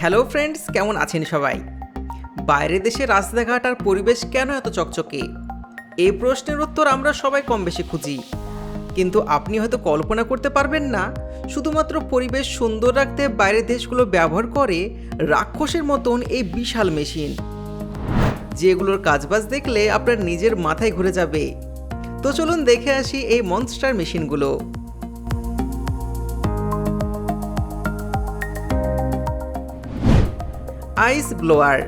Hello friends কেমন আছেন সবাই? বাইরের দেশে রাস্তাঘাট আর পরিবেশ কেন এত চকচকে? এই প্রশ্নের উত্তর আমরা সবাই কম বেশি খুঁজি। কিন্তু আপনি হয়তো কল্পনা করতে পারবেন না, শুধুমাত্র পরিবেশ সুন্দর রাখতে বাইরের দেশগুলো ব্যবহার করে রাক্ষসের মতন এই বিশাল মেশিন। যেগুলোর কাজবাজ দেখলে আপনার নিজের মাথায় ঘুরে যাবে। তো চলুন দেখে আসি এই মনস্টার মেশিনগুলো আইস ব্লোয়ার।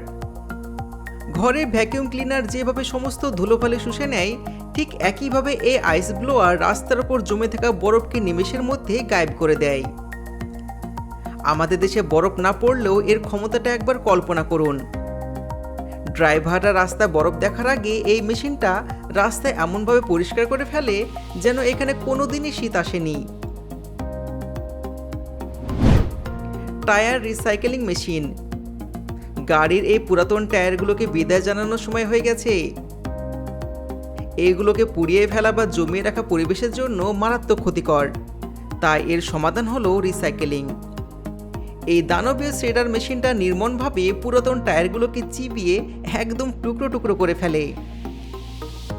ঘরে ভ্যাকিউম ক্লিনার যেভাবে সমস্ত ধুলোফালে শুষে নেয়, ঠিক একইভাবে এই আইস ব্লোয়ার রাস্তার ওপর জমে থাকা বরফকে নিমেষের মধ্যে গায়েব করে দেয়। আমাদের দেশে বরফ না পড়লেও এর ক্ষমতাটা একবার কল্পনা করুন। ড্রাইভাররা রাস্তা বরফ দেখার আগে এই মেশিনটা রাস্তায় এমনভাবে পরিষ্কার করে ফেলে যেন এখানে কোনোদিনই শীত আসেনি। Tyre recycling machine. গাড়ির এই পুরাতন টায়ারগুলোকে বিদায় জানানোর সময় হয়ে গেছে। এইগুলোকে পুড়িয়ে ফেলা বা জমিয়ে রাখা পরিবেশের জন্য মারাত্মক ক্ষতিকর। তাই এর সমাধান হলো রিসাইকেলিং। এই দানবীয় শ্রেডার মেশিনটা নির্মমভাবে পুরাতন টায়ারগুলোকে চিবিয়ে একদম টুকরো টুকরো করে ফেলে।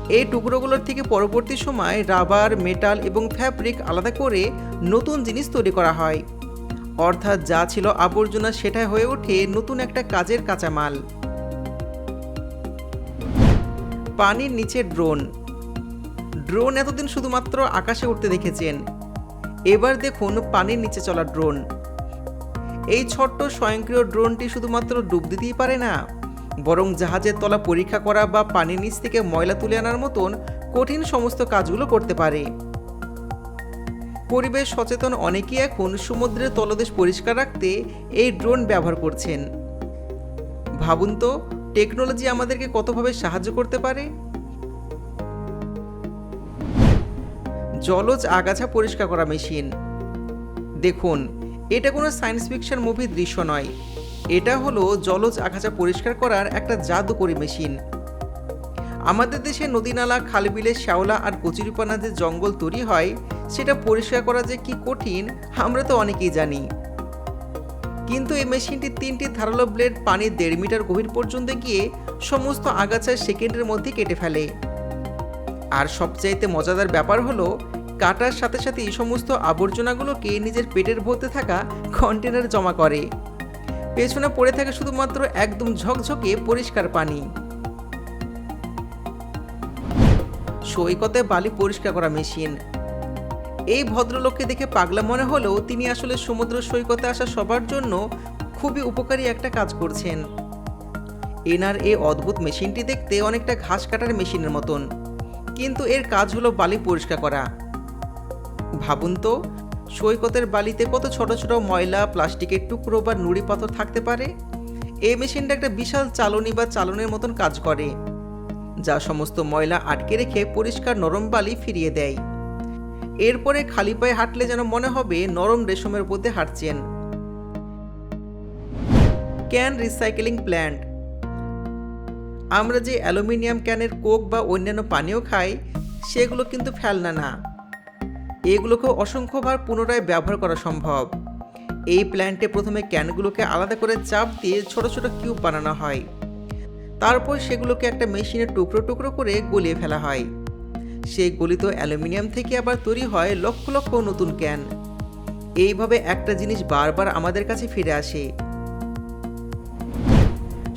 এই টুকরোগুলোর থেকে পরবর্তী সময় রাবার, মেটাল এবং ফ্যাব্রিক আলাদা করে নতুন জিনিস তৈরি করা হয়। অর্থাৎ যা ছিল আবর্জনা সেটাই হয়ে ওঠে নতুন একটা কাজের কাঁচামাল। পানির নিচে ড্রোন। ড্রোন এতদিন শুধুমাত্র আকাশে উঠতে দেখেছেন। এবার দেখুন পানির নিচে চলা ড্রোন। এই ছোট্ট স্বয়ংক্রিয় ড্রোনটি শুধুমাত্র ডুব দিতেই পারে না, বরং জাহাজের তলা পরীক্ষা করা বা পানির নিচ থেকে ময়লা তুলে আনার মতন কঠিন সমস্ত কাজগুলো করতে পারে। পরিবেশ সচেতন অনেকেই এখন সমুদ্রের তলদেশ পরিষ্কার রাখতে এই ড্রোন ব্যবহার করছেন। ভাবুন তো, টেকনোলজি আমাদেরকে কতভাবে সাহায্য করতে পারে? জলজ আগাছা পরিষ্কার করা মেশিন। দেখুন, এটা কোনো সায়েন্স ফিকশন মুভি দৃশ্য নয়। এটা হলো জলজ আগাছা পরিষ্কার করার একটা জাদুকরী মেশিন। আমাদের দেশে নদী নালা খালবিলে, শ্যাওলা আর কচুরিপানা যে জঙ্গল তৈরি হয় সেটা পরিষ্কার করা যে কি কঠিন, আমরা তো অনেকেই জানি। কিন্তু এই মেশিনটি তিনটি ধারালো ব্লেড পানির দেড় মিটার গভীর পর্যন্ত গিয়ে সমস্ত আগাছা সেকেন্ডের মধ্যে কেটে ফেলে। আর সবচাইতে মজাদার ব্যাপার হলো, কাটার সাথে সাথে এই সমস্ত আবর্জনাগুলোকে নিজের পেটের ভরতে থাকা কন্টেনার জমা করে। পেছনে পড়ে থাকে শুধুমাত্র একদম ঝকঝকে পরিষ্কার পানি। সৈকতে বালি পরিষ্কার করা মেশিন এই ভদ্রলোককে দেখে পাগলা মনে হলেও তিনি আসলে সমুদ্র সৈকতে আসা সবার জন্য খুবই উপকারী একটা কাজ করছেন। এনার এই অদ্ভুত মেশিনটি দেখতে অনেকটা ঘাস কাটার মেশিনের মতন। কিন্তু এর কাজ হলো বালি পরিষ্কার করা। ভাবুন তো, সৈকতের বালিতে কত ছোট ছোট ময়লা, প্লাস্টিকের টুকরো বা নুড়ি পাথর থাকতে পারে? এই মেশিনটা একটা বিশাল চালনি বা চালনের মতন কাজ করে, যা সমস্ত ময়লা আটকে রেখে পরিষ্কার নরম বালি ফিরিয়ে দেয়। এরপরে খালি পায়ে হাঁটলে যেন মনে হবে নরম রেশমের মধ্যে হাঁটছেন। Can recycling plant. আমরা যে অ্যালুমিনিয়াম ক্যানের কোক বা অন্যান্য পানীয় খাই, সেগুলো কিন্তু ফেলনা না। এগুলোকে অসংখ্যবার পুনরায় ব্যবহার করা সম্ভব। এই প্ল্যান্টে প্রথমে ক্যানগুলোকে আলাদা করে চাপ দিয়ে ছোট ছোট কিউব বানানো হয়। তারপর সেগুলোকে একটা মেশিনে টুকরো টুকরো করে গলিয়ে ফেলা হয়। সেই গলিত অ্যালুমিনিয়াম থেকে আবার তৈরি হয় লক্ষ লক্ষ নতুন ক্যান। এইভাবে একটা জিনিস বারবার আমাদের কাছে ফিরে আসে।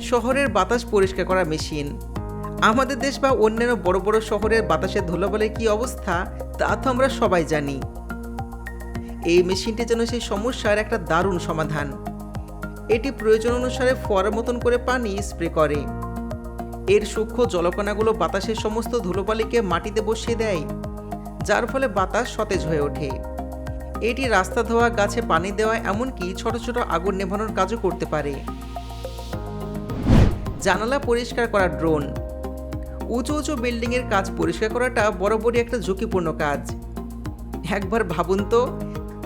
শহরের বাতাস পরিষ্কার করা মেশিন। আমাদের দেশ বা অন্যান্য বড় বড় শহরের বাতাসের ধুলোবলের কি অবস্থা, তা তো আমরা সবাই জানি। এই মেশিনটি যেন সেই সমস্যার একটা দারুণ সমাধান। এটি প্রয়োজন অনুসারে ফোয়ারার মতন করে পানি স্প্রে করে। এর সূক্ষ্ম জলকণাগুলো বাতাসের সমস্ত ধুলোবালিকে মাটিতে বসিয়ে দেয়, যার ফলে বাতাস সতেজ হয়ে ওঠে। এটি রাস্তা ধোয়া, গাছে পানি দেওয়া, এমনকি ছোট ছোট আগুন নেভানোর কাজও করতে পারে। জানালা পরিষ্কার করা ড্রোন। উঁচু উঁচু বিল্ডিংয়ের কাজ পরিষ্কার করাটা বরাবরই একটা ঝুঁকিপূর্ণ কাজ। একবার ভাবুন তো,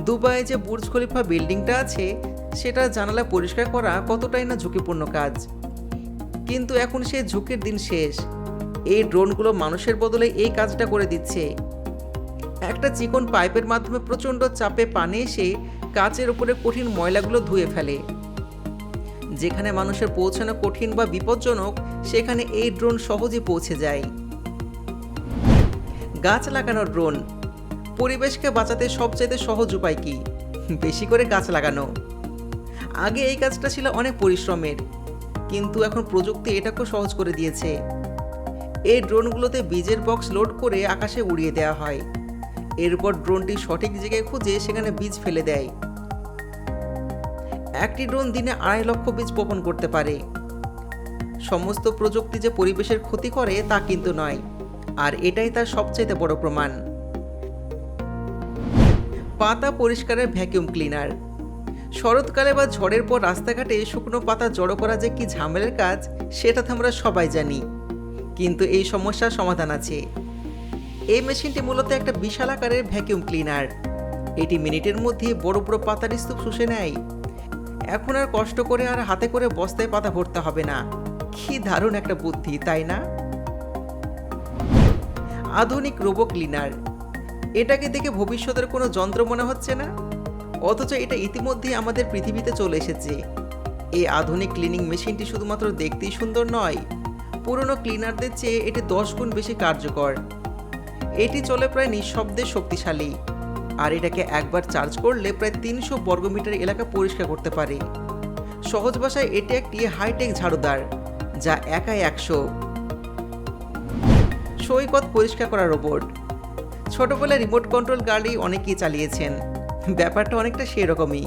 দুবাইয়ে যে বুর্জ খলিফা বিল্ডিংটা আছে, সেটা জানালা পরিষ্কার করা কতটাই না ঝুঁকিপূর্ণ কাজ। কিন্তু এখন সে ঝুঁকির দিন শেষ। এই ড্রোনগুলো মানুষের বদলে এই কাজটা করে দিচ্ছে। একটা চিকন পাইপের মাধ্যমে প্রচণ্ড চাপে পানি এসে কাচের উপরে কঠিন ময়লাগুলো ধুয়ে ফেলে। যেখানে মানুষের পৌঁছানো কঠিন বা বিপজ্জনক, সেখানে এই ড্রোন সহজে পৌঁছে যায়। গাছ লাগানোর ড্রোন। পরিবেশকে বাঁচাতে সবচাইতে সহজ উপায় কি? বেশি করে গাছ লাগানো। আগে এই কাজটা ছিল অনেক পরিশ্রমের। কিন্তু এখন প্রযুক্তি এটাকেও সহজ করে দিয়েছে। এই ড্রোনগুলোতে বীজের বক্স লোড করে আকাশে উড়িয়ে দেওয়া হয়। এরপর ড্রোনটি সঠিক জায়গায় খুঁজে সেখানে বীজ ফেলে দেয়। একটি ড্রোন দিনে আড়াই লক্ষ বীজ বপন করতে পারে। সমস্ত প্রযুক্তি যে পরিবেশের ক্ষতি করে তা কিন্তু নয়, আর এটাই তার সবচেয়ে বড় প্রমাণ। পাতা পরিষ্কারের ভ্যাকিউম ক্লিনার। শরৎকালে বা ঝড়ের পর রাস্তাঘাটে শুকনো পাতা জড়ো করা যে কি ঝামেলার কাজ, সেটা তো আমরা সবাই জানি। কিন্তু এই সমস্যার সমাধান আছে। এই মেশিনটি মূলত একটা বিশাল আকারের ভ্যাকিউম ক্লিনার। এটি মিনিটের মধ্যে বড় বড় পাতার স্তূপ শুষে নেয়। এখন আর কষ্ট করে আর হাতে করে বস্তায় পাতা ভরতে হবে না। কি দারুণ একটা বুদ্ধি, তাই না? আধুনিক রোবো ক্লিনার। এটাকে দেখে ভবিষ্যতের কোনো যন্ত্র মনে হচ্ছে না? অথচ এটা ইতিমধ্যেই আমাদের পৃথিবীতে চলে এসেছে। এই আধুনিক ক্লিনিং মেশিনটি শুধুমাত্র দেখতেই সুন্দর নয়, পুরনো ক্লিনারদের চেয়ে এটি দশ গুণ বেশি কার্যকর। এটি চলে প্রায় নিঃশব্দে শক্তিশালী, আর এটাকে একবার চার্জ করলে প্রায় তিনশো বর্গমিটার এলাকা পরিষ্কার করতে পারে। সহজ ভাষায় এটি একটি হাইটেক ঝাড়ুদার, যা একাই একশো। সৈকত পরিষ্কার করা রোবট ছোটবেলায় রিমোট কন্ট্রোল গাড়ি অনেকেই চালিয়েছেন। ব্যাপারটা অনেকটা সেরকমই।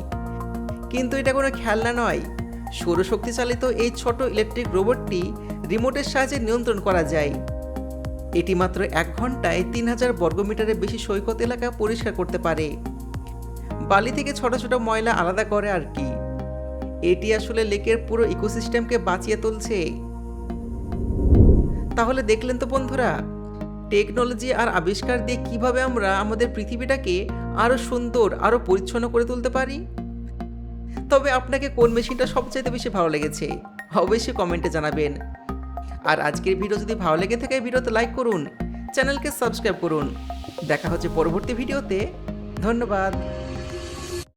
কিন্তু এটা কোনো খেলনা নয়। সৌরশক্তি চালিত এই ছোট ইলেকট্রিক রোবটটি রিমোটের সাহায্যে নিয়ন্ত্রণ করা যায়। এটি মাত্র এক ঘন্টায় তিন হাজার বর্গমিটারের বেশি সৈকত এলাকা পরিষ্কার করতে পারে। বালি থেকে ছোট ছোট ময়লা আলাদা করে আর কি। এটি আসলে লেকের পুরো ইকোসিস্টেমকে বাঁচিয়ে তুলছে। তাহলে দেখলেন তো বন্ধুরা টেকনোলজি আর আবিষ্কার দিয়ে কীভাবে আমরা আমাদের পৃথিবীটাকে আরও সুন্দর আরও পরিচ্ছন্ন করে তুলতে পারি? তবে আপনাকে কোন মেশিনটা সবচাইতে বেশি ভালো লেগেছে? অবশ্যই কমেন্টে জানাবেন। আর আজকের ভিডিও যদি ভালো লেগে থাকে, ভিডিওতে লাইক করুন, চ্যানেলকে সাবস্ক্রাইব করুন। দেখা হচ্ছে পরবর্তী ভিডিওতে। ধন্যবাদ।